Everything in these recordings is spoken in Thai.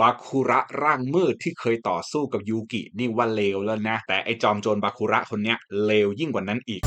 บาคุระร่างมืดที่เคยต่อสู้กับยูกินี่ว่าเลวแล้วนะ แต่ไอจอมโจรบาคุระคนเนี้ยเลวยิ่งกว่านั้นอีก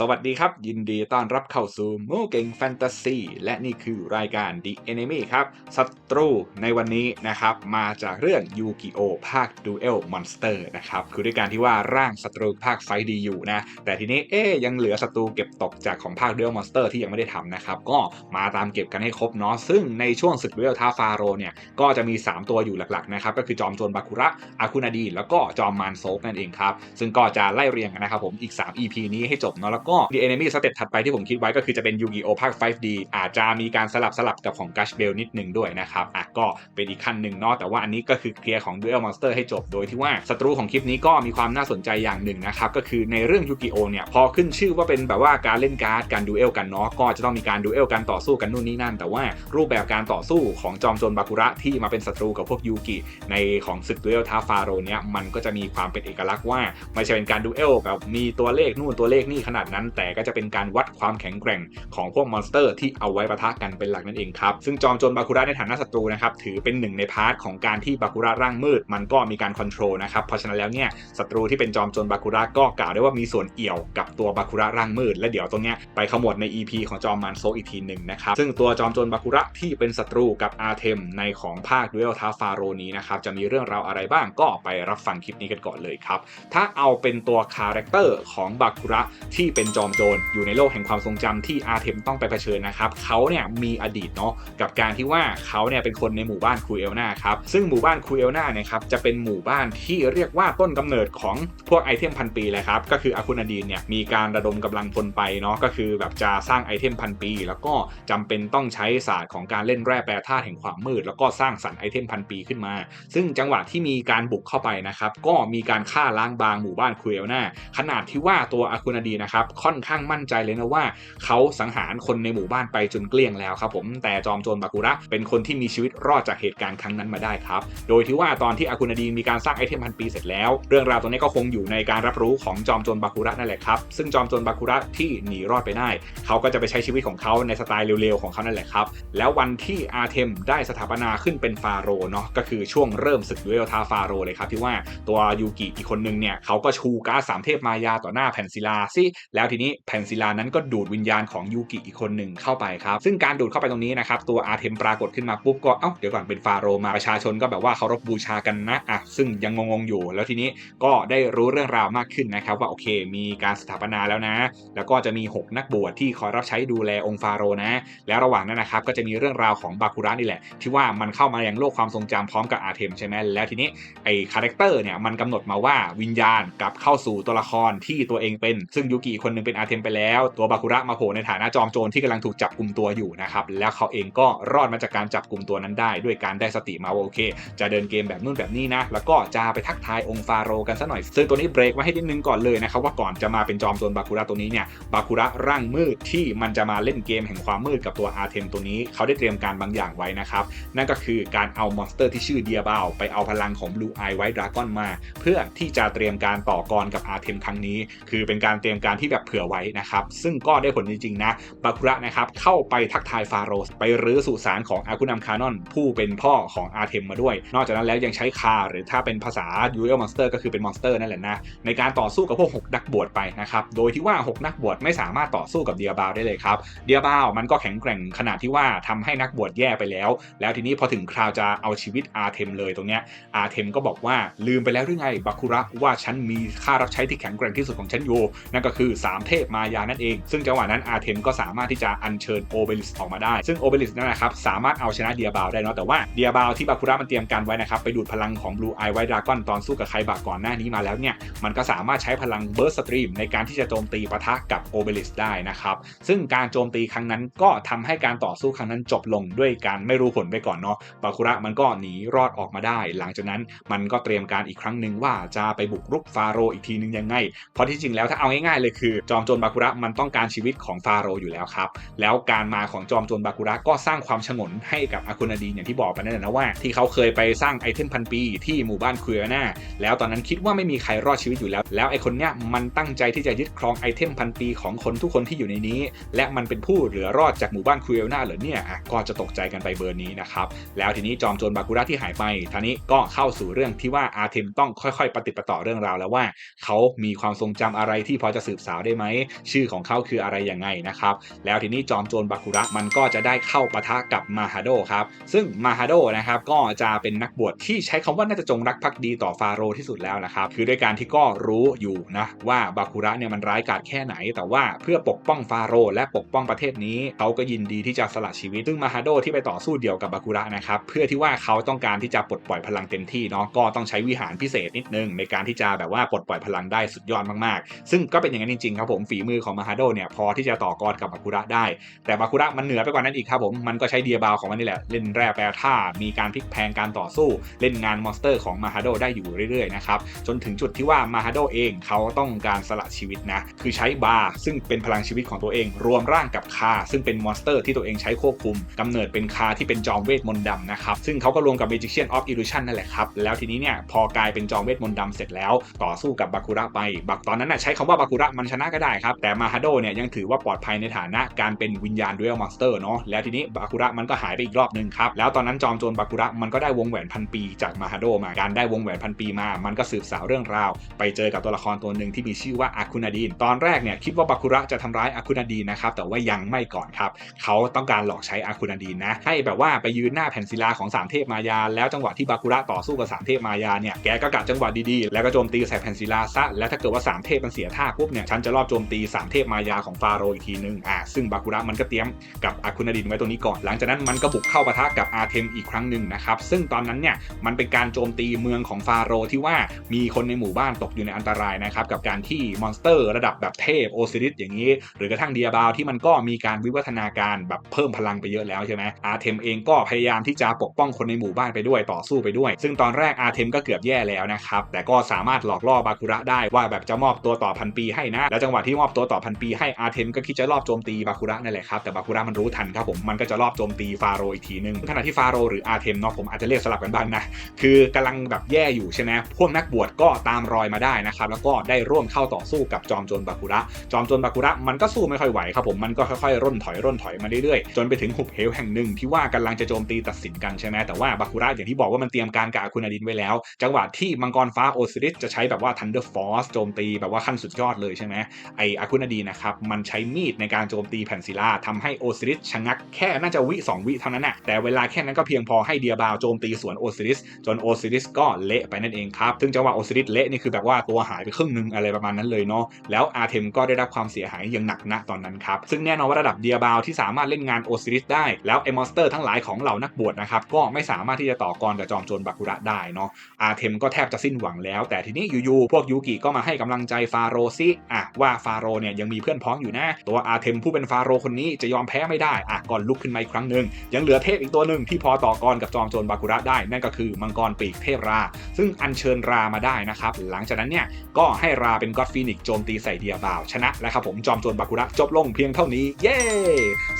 สวัสดีครับ ยินดีต้อนรับเข้าสู่โมเก่งแฟนตาซีและนี่คือรายการ The Enemy ครับศัตรูในวันนี้นะครับ มาจากเรื่องยูกิโอภาค Duel Monster นะครับ คือด้วยการที่ว่าร่างศัตรูภาคไฟดีอยู่นะ แต่ทีนี้เอ๊ยยังเหลือศัตรูเก็บตกจากของภาค Duel Monster ที่ยังไม่ได้ทำนะครับ ก็มาตามเก็บกันให้ครบเนาะซึ่งในช่วงศึก Duel ท้าฟาโรเนี่ยก็จะมี 3 ตัวอยู่หลักๆนะครับก็คือจอมโจรบาคุระอาคุนาดี แล้วก็จอมมารโซกนั่นเองครับซึ่งก็จะไล่เรียงกันนะครับผมอีก 3 EP นี้ให้จบเนาะแล้วก็ The Enemy สเต็ปถัดไปที่ผมคิดไว้ก็คือจะเป็นยูกิโอภาค 5D อาจจะมีการสลับสลับกับของกัชเบลนิดนึงด้วยนะครับอะก็เป็นอีกขั้นหนึ่งเนาะแต่ว่าอันนี้ก็คือเคลียร์ของ Duel Monster ให้จบโดยที่ว่าศัตรูของคลิปนี้ก็มีความน่าสนใจอย่างหนึ่งนะครับก็คือในเรื่องยูกิโอเนี่ยพอขึ้นชื่อว่าเป็นแบบว่าการเล่นการ์ดการดูเอลกันเนาะก็จะต้องมีการดูเอลกันต่อสู้กันนู่นนี่นั่น แต่ว่ารูปแบบการต่อสู้ของจอมโจรบาคุระที่มาเป็นศัตรูกับพวกยูกิในของศึกดูเอลท้าฟาโรเนี่ยมันก็จะมีความเป็นเอกลักษณ์ว่าไม่ใช่เป็นการดูเอลแบบมีตัวเลขนู่นตัวเลขนี่ขนาดนั้นแต่ก็จะเป็นการวัดความแข็งแกร่งของพวกมอนสเตอร์ที่เอาไว้ปะทะกันเป็นหลักนั่นเองครับ ซึ่งจอมโจรบาคุระในฐานะศัตรูนะครับถือเป็นหนึ่งในพาร์ทของการที่บาคุระร่างมืด มันก็มีการคอนโทรลนะครับ เพราะฉะนั้นแล้วเนี่ยศัตรูที่เป็นจอมโจรบาคุระก็กล่าวได้ว่ามีส่วนเอี่ยวกับตัวบาคุระร่างมืด และเดี๋ยวตรงเนี้ยไปขมวดใน EP ของจอมมารโซกอีกทีหนึ่งนะครับซึ่งตัวจอมโจรบาคุระที่เป็นศัตรูกับอาเทมในของภาคดูเอลท้าฟาโรนี้นะครับจะมีเรื่องราวอะไรบ้างก็ไปรับฟังคลิปนี้กันก่อนเลยครับถ้าเอาเป็นตัวคาแรคเตอร์ของบาคุระที่เป็นจอมโจรอยู่ในโลกแห่งความทรงจำที่อาเทมต้องไปเผชิญนะครับเขาเนี่ยมีอดีตเนาะกับการที่ว่าเขาเนี่ยเป็นคนในหมู่บ้านคูเอลนาครับซึ่งหมู่บ้านคูเอลนาเนี่ยครับจะเป็นหมู่บ้านที่เรียกว่าต้นกำเนิดของพวกไอเทมพันปีเลยครับก็คืออาคุนาดีนเนี่ยมีการระดมกำลังพลไปเนาะก็คือแบบจะสร้างไอเทมพันปี แล้วก็จำเป็นต้องใช้ศาสตร์ของการเล่นแร่แปรธาตุแห่งความมืด แล้วก็สร้างสรรค์ไอเทมพันปีขึ้นมา ซึ่งจังหวะที่มีการบุกเข้าไปนะครับก็มีการฆ่าล้างบางหมู่บ้านคูเอลนาขนาดที่ว่าตัวอาคุนาดีนะครับค่อนข้างมั่นใจเลยนะว่า เขาสังหารคนในหมู่บ้านไปจนเกลี้ยงแล้วครับผมแต่จอมโจรบาคุระเป็นคนที่มีชีวิตรอดจากเหตุการณ์ครั้งนั้นมาได้ครับ โดยที่ว่าตอนที่อากุนาดีนมีการสร้างไอเทมพันปีเสร็จแล้ว เรื่องราวตรงนี้ก็คงอยู่ในการรับรู้ของจอมโจรบาคุระนั่นแหละครับซึ่งจอมโจรบาคุระที่หนีรอดไปได้ เขาก็จะไปใช้ชีวิตของเขาในสไตล์เร็วๆของเขานั่นแหละครับแล้ววันที่อาเทมได้สถาปนาขึ้นเป็นฟาโรเนาะก็คือช่วงเริ่มศึกดูเอลทาฟาโรเลยครับที่ว่าตัวยูกิอีกคนนึงเนี่ยเขาก็ชูการ์ดสามเทพมายาต่อหน้าแผ่นศิลาซิแล้วทีนี้แผ่นศิลานั้นก็ดูดวิญญาณของยูกิอีกคนหนึ่งเข้าไปครับซึ่งการดูดเข้าไปตรงนี้นะครับตัวอาเทมปรากฏขึ้นมาปุ๊บก็เอ้าเดี๋ยวก่อนเป็นฟาโรห์มาประชาชนก็แบบว่าเคารพบูชากันนะอะซึ่งยังงงๆอยู่ แล้วทีนี้ก็ได้รู้เรื่องราวมากขึ้นนะครับว่าโอเค มีการสถาปนาแล้วนะ แล้วก็จะมี 6 นักบวชที่คอยรับใช้ดูแลองค์ฟาโรห์นะ แล้วระหว่างนั้นนะครับก็จะมีเรื่องราวของบาคุระนี่แหละ ที่ว่ามันเข้ามาอยังโลกความทรงจำพร้อมกับอาเทมใช่ไหมแล้วทีนี้ไอ้คาแรคเตอร์เนี่ยมันกำหนดมาว่าวิญญาณกลับเข้าสู่ตัวละครที่ตัวเองเป็น ซึ่งยูกิคคนหนึงเป็นอาเทมไปแล้ว ตัวบาคุระมาโผล่ในฐานะจอมโจรที่กำลังถูกจับกลุ่มตัวอยู่นะครับแล้วเขาเองก็รอดมาจากการจับกลุ่มตัวนั้นได้ ด้วยการได้สติมาว่าโอเค จะเดินเกมแบบนู่นแบบนี้นะ แล้วก็จะไปทักทายองค์ฟาโรกันซะหน่อย ซึ่งตัวนี้เบรกไว้ให้นิดนึงก่อนเลยนะครับว่าก่อนจะมาเป็นจอมโจรบาคุระตัวนี้เนี่ยบาคุระร่างมืดที่มันจะมาเล่นเกมแห่งความมืดกับตัวอาร์เทมตัวนี้เขาได้เตรียมการบางอย่างไว้นะครับนั่นก็คือการเอามอนสเตอร์ที่ชื่อเดียบาไปเอาพลังของ Blue Eye White Dragon มา เพื่อที่จะเตรียมการต่อกรกับอาเทมครั้งนี้ คือเป็นการเตรียมการที่แบบเผื่อไว้นะครับ ซึ่งก็ได้ผลจริงๆนะบาคุระนะครับเข้าไปทักทายฟาโรส ไปรื้อสุสานของอากุนัมคานอน ผู้เป็นพ่อของอาร์เทมมาด้วย นอกจากนั้นแล้วยังใช้คาหรือถ้าเป็นภาษา u ูเอลมอนสเตอร์ก็คือเป็นมอนสเตอร์นั่นแหละนะ ในการต่อสู้กับพวก 6 นักบวชไปนะครับ โดยที่ว่า 6 นักบวชไม่สามารถต่อสู้กับเดียบาวได้เลยครับเดียบาวมันก็แข็งแกร่งขนาดที่ว่าทำให้นักบวชแย่ไปแล้ว แล้วทีนี้พอถึงคราวจะเอาชีวิตอาร์เทมเลยตรงเนี้ยอาร์เทมก็บอกว่าลืมไปแล้วหรือไงบาคุระว่าฉันมีค่ารับใช้ที่แข็งแกร่งที่สุดของฉันอยู่นั่นก็คือ3 เทพมายานั่นเอง ซึ่งจังหวะนั้นอาร์เทมก็สามารถที่จะอัญเชิญโอเบลิสออกมาได้ ซึ่งโอเบลิสนั่นนะครับสามารถเอาชนะเดียบาวได้เนาะแต่ว่าเดียบาวที่บาคุระมันเตรียมการไว้นะครับไปดูดพลังของ Blue Eye White Dragon ตอนสู้กับไคบะก่อนหน้านี้มาแล้วเนี่ยมันก็สามารถใช้พลัง Burst Stream ในการที่จะโจมตีปะทะกับโอเบลิสได้นะครับซึ่งการโจมตีครั้งนั้นก็ทำให้การต่อสู้ครั้งนั้นจบลงด้วยการไม่รู้ผลไปก่อนเนาะบาคุระมันก็หนีรอดออกมาได้ หลังจากนั้นมันก็เตรียมการอีกครั้งหนึ่งว่าจะไปบุกรุกฟาโรอีกทีนึงยังไงเพราะที่จริงแล้วถ้าเอาง่ายๆเลยคือจอมโจรบาคุระมันต้องการชีวิตของฟาโรห์อยู่แล้วครับ แล้วการมาของจอมโจรบาคุระก็สร้างความฉงนให้กับอากุนาดีอย่างที่บอกไปนั่นแหละนะว่า ที่เขาเคยไปสร้างไอเทมพันปีที่หมู่บ้านคุยนาแล้วตอนนั้นคิดว่าไม่มีใครรอดชีวิตอยู่แล้ว แล้วไอคนเนี้ยมันตั้งใจที่จะยึดครองไอเทมพันปีของคนทุกคนที่อยู่ในนี้ และมันเป็นผู้เหลือรอดจากหมู่บ้านคุยนาเหรอเนี่ยก็จะตกใจกันไปเบอร์นี้นะครับแล้วทีนี้จอมโจรบาคุระที่หายไปท่านี้ก็เข้าสู่เรื่องที่ว่าอาเทมต้องค่อยๆปฏิปต่อเรื่องราวแล้วว่า เขามีความทรงจำอะไรที่พอจะสืบสาวได้ไหม ชื่อของเขาคืออะไรยังไงนะครับ แล้วทีนี้จอมโจรบาคุระมันก็จะได้เข้าปะทะกับมาฮาโดครับ ซึ่งมาฮาโดนะครับก็จะเป็นนักบวชที่ใช้คำว่าน่าจะจงรักภักดีต่อฟาโรห์ที่สุดแล้วนะครับ คือด้วยการที่ก็รู้อยู่นะว่าบาคุระเนี่ยมันร้ายกาจแค่ไหน แต่ว่าเพื่อปกป้องฟาโรห์และปกป้องประเทศนี้เขาก็ยินดีที่จะสละชีวิต ซึ่งมาฮาโดที่ไปต่อสู้เดี่ยวกับบาคุระนะครับเพื่อที่ว่าเขาต้องการที่จะปลดปล่อยพลังเต็มที่เนาะก็ต้องใช้วิหารพิเศษนิดนึงในการที่จะแบบว่าปลดปล่อยพลังได้สุดยอดมากๆ ซึ่งก็เป็นอย่างนั้นจริงครับผมฝีมือของมาฮาโดเนี่ยพอที่จะต่อกรกับบาคุระได้ แต่บาคุระมันเหนือไปกว่านั้นอีกครับผมมันก็ใช้เดียบาวของมันนี่แหละเล่นแร่แปรธาตุมีการพลิกแพงการต่อสู้เล่นงานมอนสเตอร์ของมาฮาโดได้อยู่เรื่อยๆนะครับจนถึงจุดที่ว่ามาฮาโดเองเขาต้องการสละชีวิตนะคือใช้บาซึ่งเป็นพลังชีวิตของตัวเอง รวมร่างกับคาซึ่งเป็นมอนสเตอร์ที่ตัวเองใช้ควบคุมกำเนิดเป็นคาที่เป็นจอมเวทมนต์ดำนะครับซึ่งเขาก็รวมกับ Magician of Illusion นั่นแหละครับแล้วทีนี้เนี่ยพอกลายเป็นจอมเวทมนต์ดำเสร็จแล้ว ต่อสู้กับบาคุระไปบักตอนนั้นน่ะใช้คำว่าบาคุระมันชนะก็ได้ครับ แต่มาฮาโดเนี่ยยังถือว่าปลอดภัยในฐานะการเป็นวิญญาณด้วยมอนสเตอร์เนาะแล้วทีนี้บาคุระมันก็หายไปอีกรอบหนึ่งครับ แล้วตอนนั้นจอมโจรบาคุระมันก็ได้วงแหวนพันปีจากมาฮาโดมาการได้วงแหวนพันปีมา มันก็สืบสาวเรื่องราว ไปเจอกับตัวละครตัวหนึ่งที่มีชื่อว่าอาคุนาดีน ตอนแรกเนี่ยคิดว่าบาคุระจะทำร้ายอาคุนาดีนนะครับแต่ว่ายังไม่ก่อนครับเขาต้องการหลอกใช้อาคุนาดีนนะให้แบบว่าไปยืนหน้าแผ่นศิลาของสามเทพมายา แล้วจังหวะที่บาคุระต่อสู้กับสามเทพมายาเนี่ยแกก็กะจังหวะดีๆแล้วก็โจมตีใส่แผ่นศิลาซะแล้วถ้าเกิดว่าสามเทพมันเสียท่าปุ๊บเนี่ยฉันจะรอบโจมตีสามเทพมายาของฟาโรอีกทีนึงอ่าซึ่งบาคุระมันก็เตรียมกับอาคุนาดินไว้ตรงนี้ก่อน หลังจากนั้นมันก็บุกเข้าปะทะกับอาเทมอีกครั้งหนึ่งนะครับซึ่งตอนนั้นเนี่ยมันเป็นการโจมตีเมืองของฟาโรที่ว่ามีคนในหมู่บ้านตกอยู่ในอันตรายนะครับกับการที่มอนสเตอร์ระดับแบบเทพโอซิริสอย่างนี้ หรือกระทั่งเดียบาวที่มันก็มีการวิวัฒนาการแบบเพิ่มพลังไปเยอะแล้วใช่ไหมอาเทมเองก็พยายามที่จะปกป้องคนในหมู่บ้านไปด้วยต่อสู้ไปด้วย ซึ่งตอนแรกอาเทมก็เกือบแย่แล้วนะครับแต่ก็สามารถหลอกล่อบาคุระได้ว่าแบบจะมอบตัวต่อพันปีให้นะแล้วจังหวะที่มอบตัวต่อพันปีให้อาเทมก็คิดจะรอบโจมตีบาคุระนั่นแหละครับแต่บาคุระมันรู้ทันครับผมมันก็จะรอบโจมตีฟาโรอีกทีนึงขณะที่ฟาโรหรืออาเทมเนาะผมอาจจะเรียกสลับกันบ้างนะคือกำลังแบบแย่อยู่ใช่ไหมพวกนักบวชก็ตามรอยมาได้นะครับแล้วก็ได้ร่วมเข้าต่อสู้กับจอมโจรบาคุระ จอมโจรบาคุระมันก็สู้ไม่ค่อยไหวครับผมมันก็ค่อยๆร่นถอยร่นถอยมาเรื่อยๆจนไปถึงหุบเหวแห่งหนึ่งที่ว่ากำลังจะโจมตีตัดสินกันใช่ไหมแต่ว่าบาคุระอย่างที่บอกว่ามันเตรียมการกับคุนาดินไว้แล้ว จังหวะที่มังกรฟ้าโอซิริสจะใช้แบบว่า Thunder Force โจมตีแบบว่าขั้นสุดยอดเลยใช่ไหมไออาคุนาดีนะครับมันใช้มีดในการโจมตีแผ่นศิลาทำให้โอซิริสชะงักแค่น่าจะวิ 2 วิเท่านั้นนะแต่เวลาแค่นั้นก็เพียงพอให้เดียบาวโจมตีสวนโอซิริสจนโอซิริสก็เละไปนั่นเองครับซึ่งจังหวะโอซิริสเละนี่คือแบบว่าตัวหายไปครึ่งนึงอะไรประมาณนั้นเลยเนาะแล้วอาเทมก็ได้รับความเสียหายอย่างหนักนะตอนนั้นครับซึ่งแน่นอนว่าระดับเดียบาวที่สามารถเล่นงานโอซิริสได้แล้วไอมอนสเตอร์ทั้งหลายของเหล่านักบวชนะครับก็ไม่สามารถที่จะต่อกรกับจอมโจรบาคุระได้เนาะอาเทมก็แทบจะสิ้นหวังแล้ว แต่ทีนี้อยู่ๆพวกยูกิก็มาให้กำลังใจฟาโรซิอะว่าฟาโรเนี่ยยังมีเพื่อนพ้องอยู่นะ ตัวอาเทมผู้เป็นฟาโรคนนี้จะยอมแพ้ไม่ได้อะก่อนลุกขึ้นมาอีกครั้งหนึ่งยังเหลือเทพอีกตัวหนึ่งที่พอต่อกรกับจอมโจรบาคุระได้นั่นก็คือมังกรปีกเทพรา ซึ่งอัญเชิญรามาได้นะครับหลังจากนั้นเนี่ยก็ให้ราเป็นก็อดฟีนิกโจมตีใส่เดียบาวชนะแล้วครับผมจอมโจรบาคุระจบลงเพียงเท่านี้เย้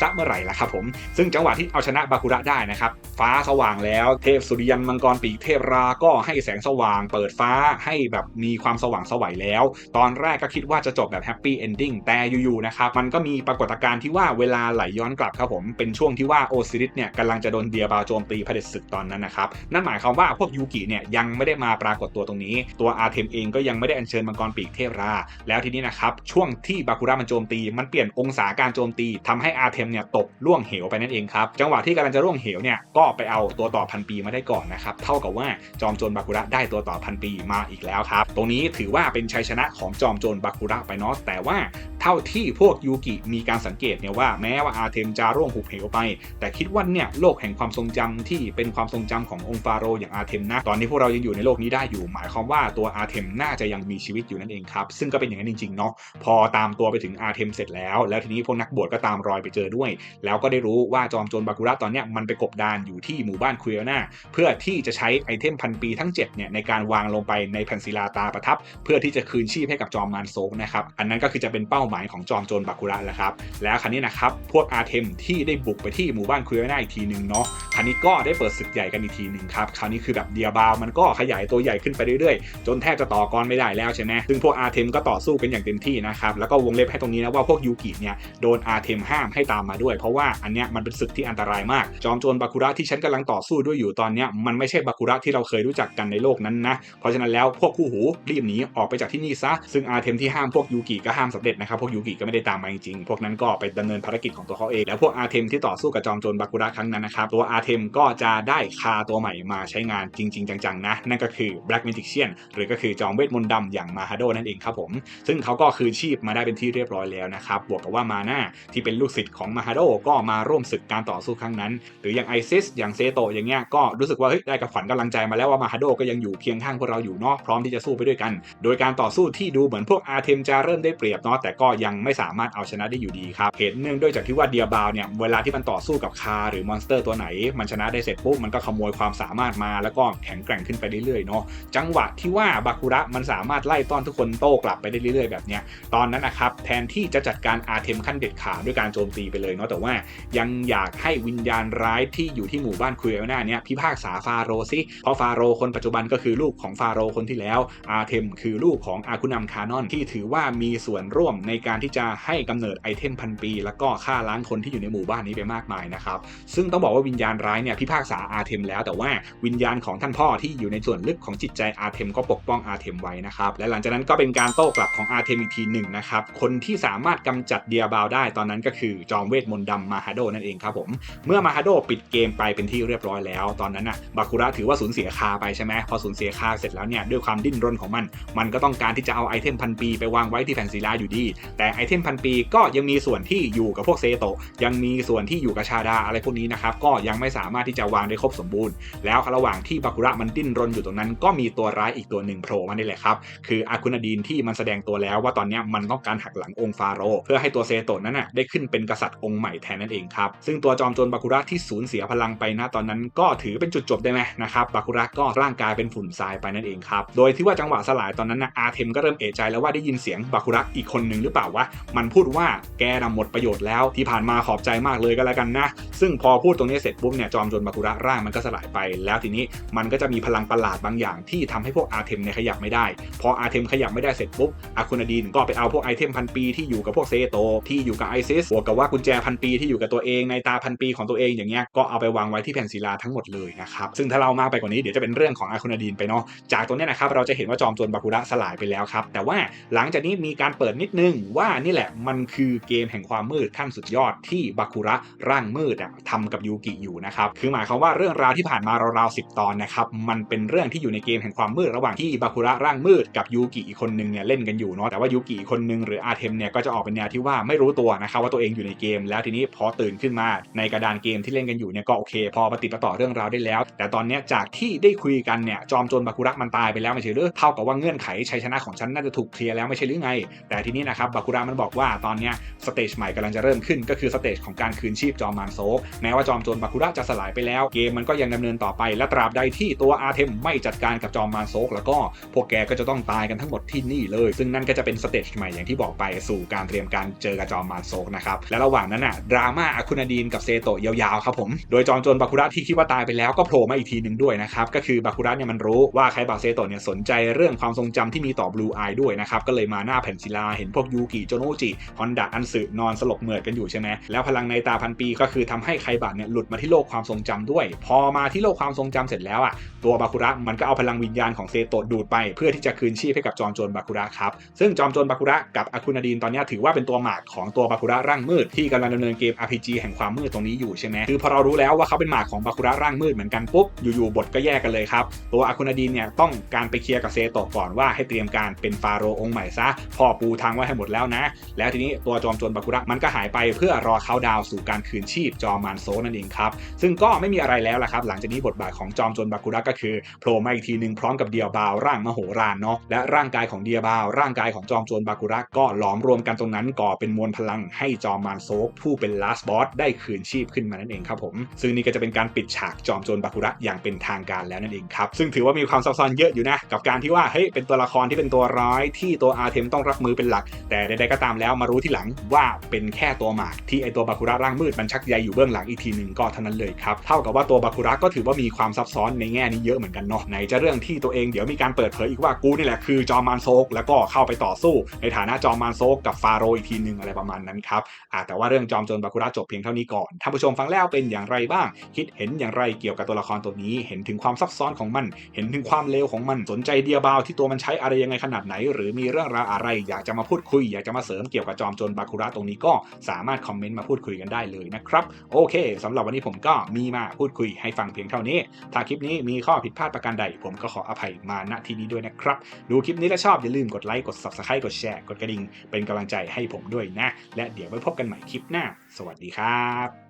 ซักเมื่อไหร่ล่ะครับผม ซึ่งจังหวะที่เอาชนะบาคุระได้นะครับฟ้าสว่างแล้วเทพสุริยันมังกรปีกเทพราก็ให้แสงสว่าง เปิดฟ้าให้แบบมีความสว่างสวัยแล้ว ตอนแรกก็คิดว่าจะจบแบบแฮปปี้เอนดิ้งแต่อยู่ๆนะครับมันก็มีปรากฏการณ์ที่ว่าเวลาไหลย้อนกลับครับผมเป็นช่วงที่ว่าโอซิริสเนี่ยกำลังจะโดนเดียบาโจมตีเผด็จศึกตอนนั้นนะครับนั่นหมายความว่าพวกยูกิเนี่ยยังไม่ได้มาปรากฏตัวตรงนี้ ตัวอาเทมเองก็ยังไม่ได้อัญเชิญมังกรปีกเทพรา แล้วทีนี้นะครับช่วงที่บาคุระมันโจมตี มันเปลี่ยนองศาการโจมตีทำให้อาเทมเนี่ยตกล่วงเหวไปนั่นเองครับจังหวะที่กำลังจะล่วงเหวเนี่ยก็ไปเอาตัวต่อพันปีมาได้ก่อนนะครับเท่ากับว่าจอมโจรบาคุระได้ตัวต่อพันปีมาอีกแล้วครับตรงนี้ถือว่าเป็นชัยชนะของจอมโจรบาคุระไปเนาะแต่ว่าเท่าที่พวกยูกิมีการสังเกตเนี่ยว่าแม้ว่าอาเทมจะร่วงหุบเหวไป แต่คิดว่าเนี่ยโลกแห่งความทรงจำที่เป็นความทรงจำขององค์ฟาโรห์อย่างอาเทมนะตอนนี้พวกเรายังอยู่ในโลกนี้ได้อยู่ หมายความว่าตัวอาเทมน่าจะยังมีชีวิตอยู่นั่นเองครับซึ่งก็เป็นอย่างนั้นจริงๆเนาะพอตามตัวไปถึงอาเทมเสร็จแล้ว แล้วทีนี้พวกนักบวชก็ตามรอยไปเจอด้วย แล้วก็ได้รู้ว่าจอมโจรบากุระตอนเนี้ยมันไปกบดานอยู่ที่หมู่บ้านคุยนาเพื่อที่จะใช้ไอเทมพันปีทั้ง7เนี่ยในการวางลงไปในแผ่นศิลาตาประทับ เพื่อที่จะคืนชีพให้กับจอมมารโซกนะครับอันนั้นก็คือจะเป็นเป้าหมายของจอมโจรบาคุระแหละครับ แล้วครั้นี้นะครับ พวกอาร์เทมที่ได้บุกไปที่หมู่บ้านคุยไว้หน้าอีกทีหนึ่งเนาะครั้นี้ก็ได้เปิดศึกใหญ่กันอีกทีหนึ่งครับ คราวนี้คือแบบเดียบาวมันก็ขยายตัวใหญ่ขึ้นไปเรื่อยๆ จนแทบจะต่อกรไม่ได้แล้วใช่ไหมซึ่งพวกอาร์เทมก็ต่อสู้กันอย่างเต็มที่นะครับ แล้วก็วงเล็บให้ตรงนี้นะว่าพวกยูกิเนี่ยโดนอาร์เทมห้ามให้ตามมาด้วย เพราะว่าอันเนี้ยมันเป็นศึกที่อันตรายมาก จอมโจรบาคุระที่ฉันกำลังต่อสู้ด้วยอยู่ตอนเนี้ยมันไม่ใช่บาคุระที่เราเคยรู้จักกันในโลกนั้นนะ เพราะฉะนั้นแล้วพวกคู่หูรีบหนีออกไปจากที่นี่ซะ ซึ่งอาร์เทมที่ห้ามพวกยกิก็ห้ามสำเร็จนะครับพวกยูกิก็ไม่ได้ตามมาจริงๆพวกนั้นก็ไปดำเนินภารกิจของตัวเขาเองแล้วพวกอาร์เทมที่ต่อสู้กับจอมโจรบาคุระครั้งนั้นนะครับตัวอาร์เทมก็จะได้คาตัวใหม่มาใช้งานจริง ๆ จังๆนะนั่นก็คือ Black Magician หรือก็คือจอมเวทมนต์ดำอย่างมาฮาโดนั่นเองครับผมซึ่งเขาก็คืนชีพมาได้เป็นที่เรียบร้อยแล้วนะครับบวกกับว่ามาน่าที่เป็นลูกศิษย์ของมาฮาโดก็มาร่วมศึกการต่อสู้ครั้งนั้น หรืออย่างไอซิสอย่างเซโตอย่างเงี้ยก็รู้สึกว่าเฮ้ยได้กับขวัญกำลังใจมาแล้วว่ามาฮาโดก็ยังอยู่เคียงข้างพวกเราอยู่เนาะพร้อมที่จะสู้ไปด้วยกัน โดยการต่อสู้ที่ดูเหมือนพวกอาร์เทมจะเริ่มได้เปรียบเนาะแต่ก็ยังไม่สามารถเอาชนะได้อยู่ดีครับเหตุเนื่องด้วยจากที่ว่าเดียบาวเนี่ยเวลาที่มันต่อสู้กับคาหรือมอนสเตอร์ตัวไหน มันชนะได้เสร็จปุ๊บมันก็ขโมยความสามารถมาแล้วก็แข็งแกร่งขึ้นไปเรื่อยๆเนาะจังหวะที่ว่าบาคุระมันสามารถไล่ต้อนทุกคนโต้กลับไปได้เรื่อยๆแบบเนี้ยตอนนั้นนะครับแทนที่จะจัดการอาร์เทมขั้นเด็ดขาดด้วยการโจมตีไปเลยเนาะแต่ว่ายังอยากให้วิญญาณร้ายที่อยู่ที่หมู่บ้านคุยเอลนาเนี่ยพิพากษาฟาโรห์สิเพราะฟาโรคนปัจจุบันก็คือลูกของฟาโรคนที่แล้วอาเทมคือลูกของอาคุนัมคานอนที่ถือว่ามีส่วนร่วมในการที่จะให้กำเนิดไอเทมพันปี แล้วก็ฆ่าล้างคนที่อยู่ในหมู่บ้านนี้ไปมากมายนะครับซึ่งต้องบอกว่าวิญญาณร้ายเนี่ยพิพากษาอาร์เทมแล้วแต่ว่าวิญญาณของท่านพ่อที่อยู่ในส่วนลึกของจิตใจอาร์เทมก็ปกป้องอาร์เทมไว้นะครับและหลังจากนั้นก็เป็นการโต้กลับของอาร์เทมอีกทีหนึ่งนะครับคนที่สามารถกำจัดเดียบาวได้ตอนนั้นก็คือจอมเวทมนต์ดำมาฮาโดนั่นเองครับผมเมื่อมาฮาโดปิดเกมไปเป็นที่เรียบร้อยแล้ว ตอนนั้นน่ะบาคุระถือว่าสูญเสียคาไปใช่ไหมพอสูญเสียคาเสร็จแล้วเนี่ยด้วยความดิ้นรนของมัน มันก็ต้องการที่จะเอาไอเทมพันปีไปวางไว้ที่แผ่นศิลาอยู่ดี แต่ไอเทมพันปีก็ยังมีส่วนที่อยู่กับพวกเซโตะยังมีส่วนที่อยู่กับชาดาอะไรพวกนี้นะครับก็ยังไม่สามารถที่จะวางได้ครบสมบูรณ์ แล้วระหว่างที่บาคุระมันดิ้นรนอยู่ตรงนั้น ก็มีตัวร้ายอีกตัวหนึ่งโผล่มานี่แหละครับคืออาคุนาดีนที่มันแสดงตัวแล้วว่าตอนนี้มันต้องการหักหลังองค์ฟาโรห์เพื่อให้ตัวเซโตะนั้นน่ะได้ขึ้นเป็นกษัตริย์องค์ใหม่แทนนั่นเองครับซึ่งตัวจอมโจรบาคุระที่สูญเสียพลังไปนะตอนนั้น ก็ถือเป็นจุดจบได้ไหมนะครับบาคุระก็ร่างกายเป็นฝุ่นทรายไปนั่นเองครับโดยที่ว่าจังหวะสลายตอนนั้นนะอาเทมก็เริ่มเอะใจแล้วว่าได้ยินเสียงบาคุระอีกคนหนึ่งหรือเปล่าวะมันพูดว่าแกนำหมดประโยชน์แล้วที่ผ่านมาขอบใจมากเลยก็แล้วกันนะ ซึ่งพอพูดตรงนี้เสร็จปุ๊บเนี่ยจอมโจรบาคุระร่างมันก็สลายไป แล้วทีนี้มันก็จะมีพลังประหลาดบางอย่างที่ทำให้พวกอาเทมเนี่ยขยับไม่ได้ พออาเทมขยับไม่ได้เสร็จปุ๊บอาคุนาดีนก็ไปเอาพวกไอเทมพันปีที่อยู่กับพวกเซโตที่อยู่กับไอซิสบวกกับว่ากุญแจพันปีที่อยู่กับตัวเองในตาพันปีของตัวเองอย่างเงี้ยก็เอาไปวางไว้ที่แผ่นศิลาทั้งหมดเลยนะครับซึ่งถ้าเรามาไปกว่านี้เดี๋ยวจะเป็นเรื่องของอาคุนาดีนไปเนาะจากตรงนี้นะครับเราจะเห็นว่าจอมโจรบาคุระสลายไปแล้วครับแต่ว่าหลังจากนี้มีการเปิดนิดนึงว่านี่แหละมันคือเกมแห่งความมืดขั้นสุดยอดที่บาคุระร่างมืดอะทำกับยูกิอยู่นะครับคือหมายความว่าเรื่องราวที่ผ่านมาราวๆสิตอนนะครับมันเป็นเรื่องที่อยู่ในเกมแห่งความมืดระหว่างที่บาคุระร่างมืดกับยูกิอีกคนนึงเนี่ยเล่นกันอยู่เนาะแต่ว่ายูกิอีกคนนึงหรืออาเทมเนี่ยก็จะออกเป็นแนวที่ว่าไม่รู้ตัวนะครับว่าตัวเองอยู่ในเกม แล้วทีนี้พอตื่นขึ้นมาในกระดานเกมที่เล่นกันอยู่เนี่ยก็โอเค พอปฏิดปต่อเรื่องราวได้แล้ว แต่ตอนเนี้ยจากที่ได้คุยกันเนี่ยจอมโจรบาคุระมันตายไปแล้วไม่ใช่หรือเท่ากับว่าเงื่อนไขชัยชนะของฉันน่าจะถูกเคลียร์แล้วไม่ใช่หรือไงแต่ทีนี้นะครับบาคุระมันบอกว่าตอนนี้สเตจใหม่กำลังจะเริ่มขึ้นก็คือสเตจของการคืนชีพจอมมารโซแม้ว่าจอมโจรบาคุระจะสลายไปแล้ว เกมมันก็ยังดำเนินต่อไป และตราบใดที่ตัวอาเทมไม่จัดการกับจอมมารโซแล้วก็พวกแกก็จะต้องตายกันทั้งหมดที่นี่เลย ซึ่งนั่นก็จะเป็นสเตจใหม่อย่างที่บอกไปสู่การเตรียมการเจอกับจอมมารโซนะครับและระหว่างนั้นน่ะดราม่าอาคุนาดีนกับเซโตะยาวๆครับผมโดยจอมโจรบาคุระที่คิดว่าตายไปแล้วก็โผล่มาอีกทีหนึ่งด้วยนะครับก็คือบาคุระเนี่ยมันรู้ว่าใครบาเซโตะเนี่ยสนใจเรื่องความทรงจำที่มีต่อบลูอายด้วยนะครับก็เลยมาหน้าแผ่นศิลา เห็นพวกยูกิโจโนจิฮอนดะอันสึนอนสลบเหมือดกันอยู่ใช่ไหมแล้วพลังในตาพันปีก็คือทำให้ไคบะเนี่ยหลุดมาที่โลกความทรงจำด้วย พอมาที่โลกความทรงจำเสร็จแล้วอะตัวบาคุระมันก็เอาพลังวิญญาณของเซโตะดูดไป เพื่อที่จะคืนชีพให้กับจอมโจรบาคุระครับซึ่งจอมโจรบาคุระกับอาคุนาดีนตอนนี้ถือว่าเป็นตัวหมากของตัวบาคุระร่างมืดที่กำลังดำเนินเกม RPG แห่งความมืดตรงนี้อยู่ใช่ไหมคือพอเรารู้แล้วว่าเขาเป็นหมากของบาคุระร่างมืดเหมือนกันปุ๊บอยู่ๆบทก็แยกกันเลยครับตัวอาคุนาดีนเนี่ยต้องการไปเคลียร์กับเซโตะก่อนว่าให้เตรียมการเป็นฟาโรห์องค์ใหม่ซะพ่อปูทางไว้ให้หมดแล้วนะ แล้วทีนี้ตัวจอมโจรบาคุระมันก็หายไปเพื่อรอเขาดาวสู่การคืนชีพจอมมารโซนั่นเองครับ ซึ่งก็ไม่มีอะไรแล้วล่ะครับ หลังจากนี้บทบาทของจอมโจรบาคุระก็คือโผล่มาอีกทีหนึ่งพร้อมกับเดียบาวร่างมโหฬารเนาะและร่างกายของเดียบาว ร่างกายของจอมโจรบาคุระก็หลอมรวมกันตรงนั้นก่อเป็นมวลพลังให้จอมมารโซผู้เป็นลาสบอสได้คืนชีพขึ้นมานั่นเองครับผมซึ่งนี่ก็จะเป็นการปิดฉากจอมโจรบาคุระอย่างเป็นทางการแล้วนั่นเองครับซึ่งถือว่ามีความซับซ้อนเยอะอยู่นะกับการที่ว่าเฮ้ยเป็นตัวละครที่เป็นตัวร้ายที่ตัวอาเทมตต้องรับมือเป็นหลัก แต่ใดๆก็ตามแล้วมารู้ที่หลังว่าเป็นแค่ตัวหมากที่ไอตัวบาคุระร่างมืดมันชักใยอยู่เบื้องหลังอีกทีหนึ่งก็เท่านั้นเลยครับเท่ากับว่าตัวบาคุระก็ถือว่ามีความซับซ้อนในแง่นี้เยอะเหมือนกันเนาะไหนจะเรื่องที่ตัวเองเดี๋ยวมีการเปิดเผยอีกว่ากูนี่แหละคือจอมมารโซกแล้วก็เข้าไปต่อสู้ ในฐานะจอมมารโซกกับฟาโรห์อีกทีหนึ่งอะไรประมาณนั้นครับอ่าแต่ว่าเรื่องจอมโจรบาคุระจบเพียงเท่านี้ก่อนท่านผู้ชมฟังแล้วเป็นอย่างไรบ้าง คิดเห็นอย่างไรเกี่ยวกับตัวละครตัวนี้ เห็นถึงความซับซ้อนของมัน เห็นถึงความเลวของมันสนใจเดียบาวที่ตัวมันใช้อะไรยังไงขนาดไหน หรือมีเรื่องราวอะไรอยากจะมาพูดคุย อยากจะมาเสริมเกี่ยวกับจอมโจรบาคุระตรงนี้ก็สามารถคอมเมนต์มาพูดคุยกันได้เลยนะครับ โอเคสำหรับวันนี้ผมก็มีมาพูดคุยให้ฟังเพียงเท่านี้ ถ้าคลิปนี้มีข้อผิดพลาดประการใด ผมก็ขออภัยมาณที่นี้ด้วยนะครับ ดูคลิปนี้แล้วชอบอย่าลืมกดไลค์กด subscribe กดแชร์กดกระดิ่งเป็นกำลังใจให้ผมด้วยนะ และเดี๋ยวไว้พบกันใหม่คลิปหน้า สวัสดีครับ